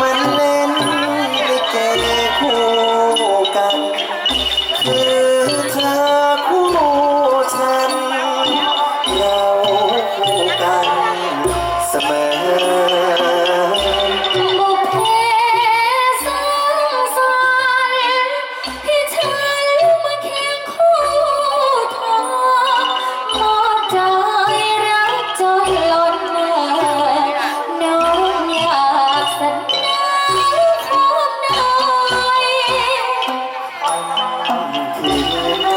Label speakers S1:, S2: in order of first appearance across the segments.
S1: มันเลย Thank you.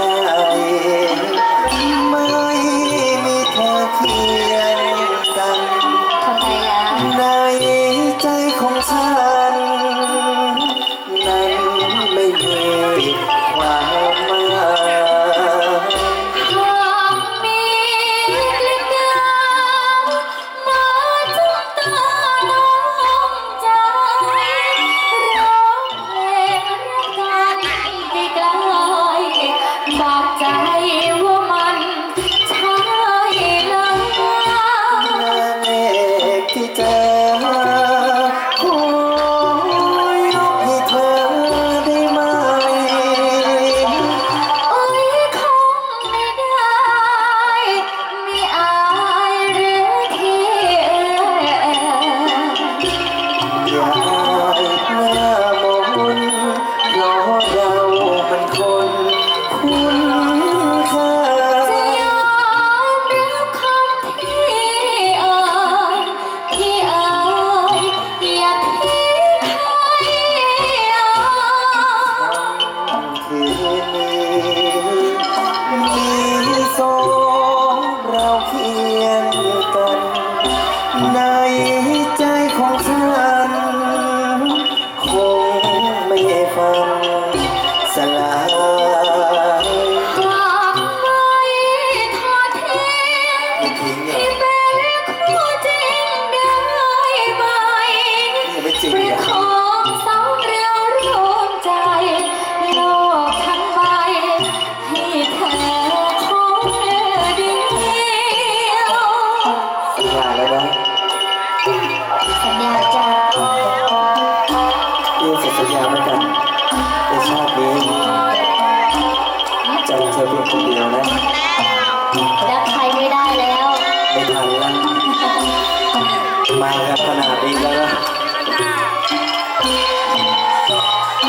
S1: เ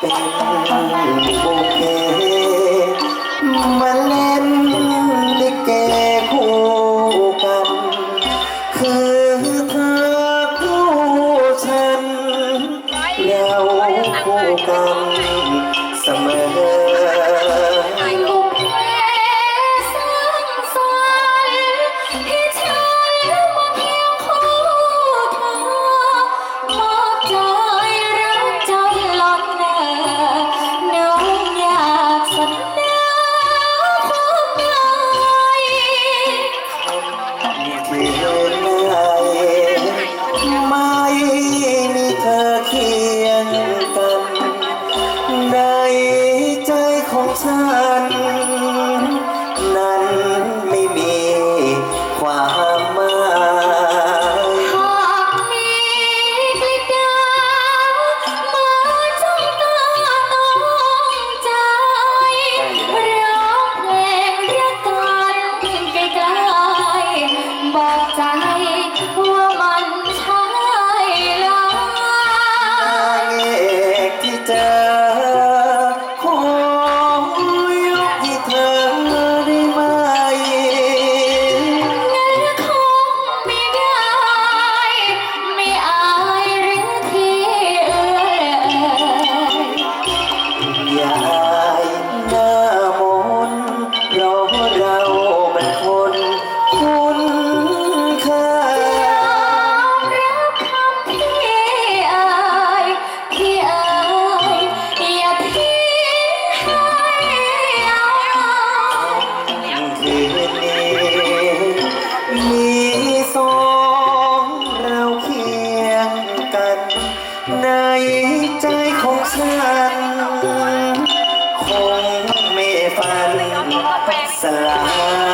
S1: ป็นมัน มีสอ
S2: งเรา
S1: เคียงกัน ในใจของฉัน คงไม่
S2: ฝันสลาย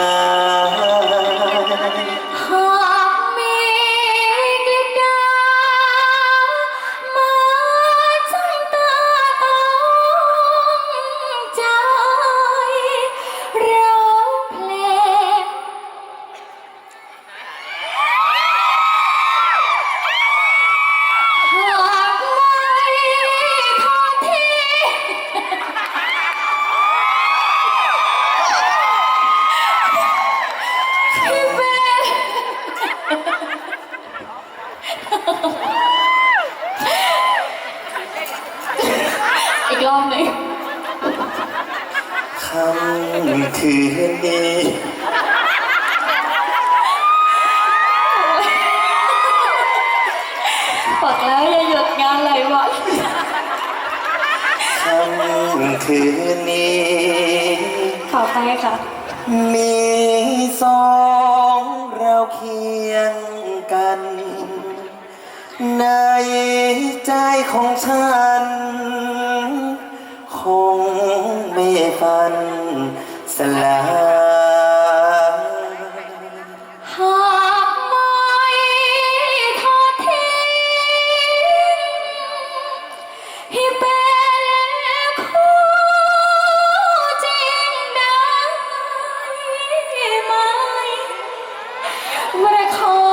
S2: อบหนึ่งคำคืนนี้บอกแล้ว
S1: อย่าห
S2: ยุดงานเลย
S1: วันคำคืนนี้
S2: ขอไปค่ะ
S1: มีสองเราเคียงกัน ในใจของฉัน คง
S2: ฝันสลา
S1: หา
S2: กไม่
S1: ทอ
S2: ทิ้งให้
S1: เป็นคู่
S2: จริงได้ไห
S1: มว่าเขา